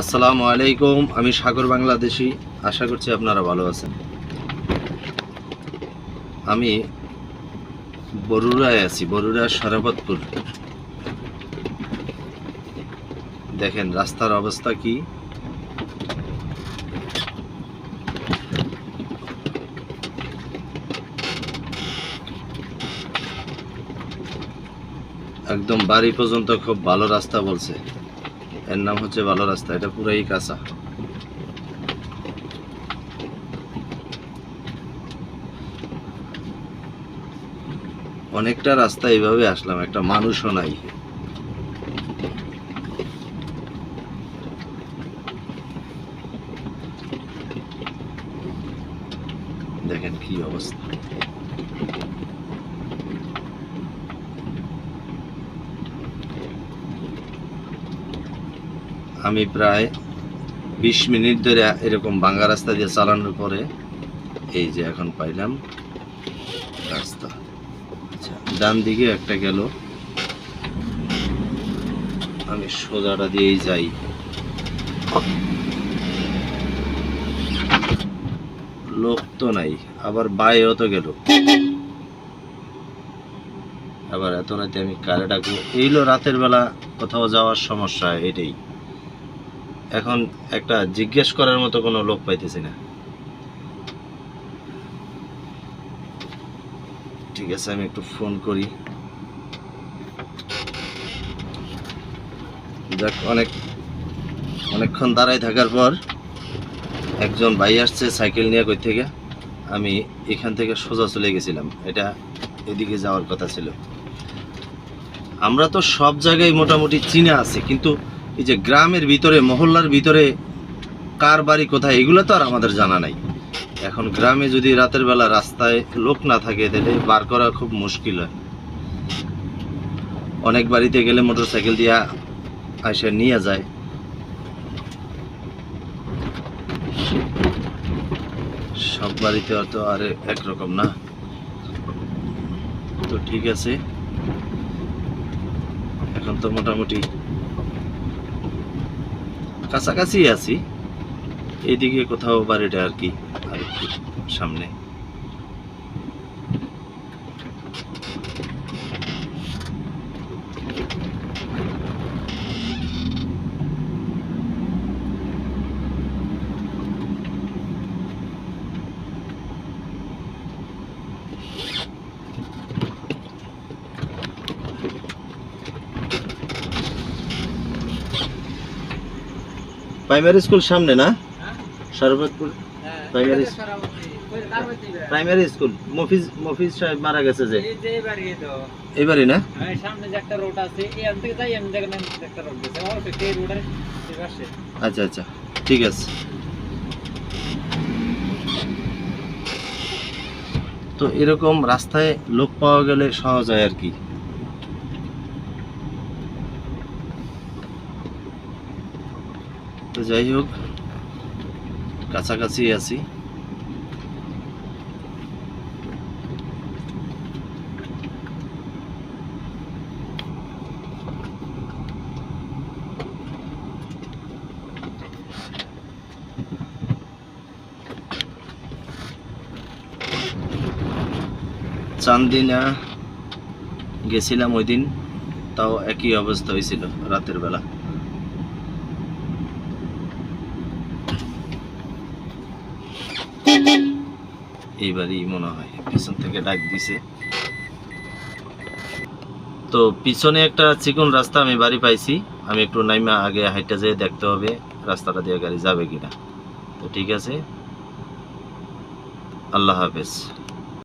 আসসালামু আলাইকুম, আমি সাগর বাংলাদেশি। আশা করছি আপনারা ভালো আছেন। আমি বরুড়ায় আছি বরুড়া শরাবতপুর দেখেন, রাস্তার অবস্থা কি? একদম বাড়ি পর্যন্ত খুব ভালো রাস্তা বলছে। এর নাম হচ্ছে ভালো রাস্তা, এটা পুরাই কাঁচা। অনেকটা রাস্তা এইভাবে আসলাম, একটা মানুষও নাই। দেখেন কি অবস্থা। আমি প্রায় বিশ মিনিট ধরে এরকম ভাঙ্গা রাস্তা দিয়ে চালানোর পরে এই যে এখন পাইলাম রাস্তা। আচ্ছা ডান দিকে একটা গেল। আমি সোজাটা দিয়েই যাই। লোক তো নাই, আবার বাইরেও তো গেল। আবার এত রাতে আমি কারে ডাকবো? এইলো রাতের বেলা কোথাও যাওয়ার সমস্যা, এটাই। এখন একটা জিজ্ঞেস করার মতো কোনো লোক পাইতেছি না। ঠিক আছে, আমি একটু ফোন করি। যাক, অনেক, অনেকক্ষণ দাঁড়াই থাকার পর একজন ভাই আসছে সাইকেল নিয়ে কই থেকে। আমি এখান থেকে সোজা চলে গেছিলাম, এটা এদিকে যাওয়ার কথা ছিল। আমরা তো সব জায়গায় মোটামুটি চিনে আছে, কিন্তু এই যে গ্রামের ভিতরে, মহল্লার ভিতরে, কার বাড়ি কোথায়, এগুলো তো আর আমাদের জানা নাই। এখন গ্রামে যদি রাতের বেলা রাস্তায় লোক না থাকে, তাহলে বার করা খুব মুশকিল হয়। অনেক বাড়িতে গেলে মোটর সাইকেল দিয়ে আসে নিয়ে যায়। সব বাড়িতে তো আর একরকম না। তো ঠিক আছে। এখন তো মোটামুটি কাছাকাছি আছি। এইদিকে কোথাও বাড়িটা আর কি সামনে। প্রাইমারি স্কুল সামনে না? Sharbatpur primary primary school Mofiz Mofiz সাহেব মারা গেছে যে। এবারই না? আচ্ছা আচ্ছা। ঠিক আছে। তো এরকম রাস্তায় লোক পাওয়া গেলে সহজ হয় আর কি। যাই হোক কাছাকাছি আছি। চান্দিনা গেছিলাম ওই দিন তাও একই অবস্থা হয়েছিল রাতের বেলা। এইবারই মনে হয়, পিছন থেকে ডাক দিছে। তো পিছনে একটা চিকন রাস্তা আমি বাড়ি পাইছি, আমি একটু নাইমা আগে হাইটা যেয়ে দেখতে হবে রাস্তাটা দিয়ে গাড়ি যাবে কিনা। তো ঠিক আছে, আল্লাহ হাফেজ।